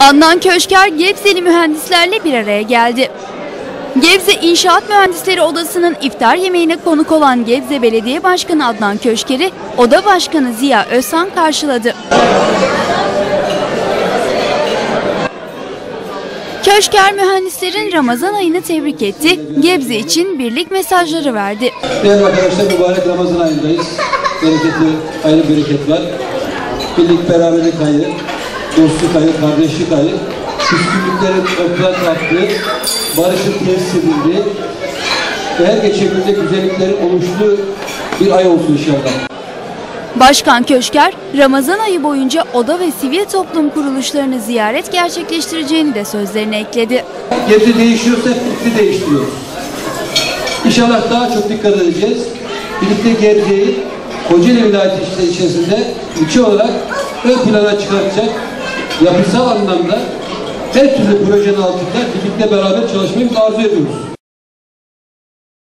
Adnan Köşker Gebzeli mühendislerle bir araya geldi. Gebze İnşaat Mühendisleri Odası'nın iftar yemeğine konuk olan Gebze Belediye Başkanı Adnan Köşker'i Oda Başkanı Ziya Özsan karşıladı. Köşker mühendislerin Ramazan ayını tebrik etti. Gebze için birlik mesajları verdi. Değerli arkadaşlar mübarek Ramazan ayındayız. Bereketli, hayırlı bereket var. Birlik beraberlik ayı, dostluk ayı, kardeşlik ayı, küskünlüklerin ortadan kalktığı, barışın tesis edildiği ve her geçen günde güzelliklerin oluştuğu bir ay olsun inşallah. Başkan Köşker, Ramazan ayı boyunca oda ve sivil toplum kuruluşlarını ziyaret gerçekleştireceğini de sözlerine ekledi. Gebze değişiyorsa hep birlikte değiştiriyoruz. İnşallah daha çok dikkat edeceğiz. Birlikte Gebze'yi Kocaeli vilayeti içerisinde ilçe olarak ön plana çıkartacak yapısal anlamda her türlü projenin altında birlikte beraber çalışmayı arzu ediyoruz.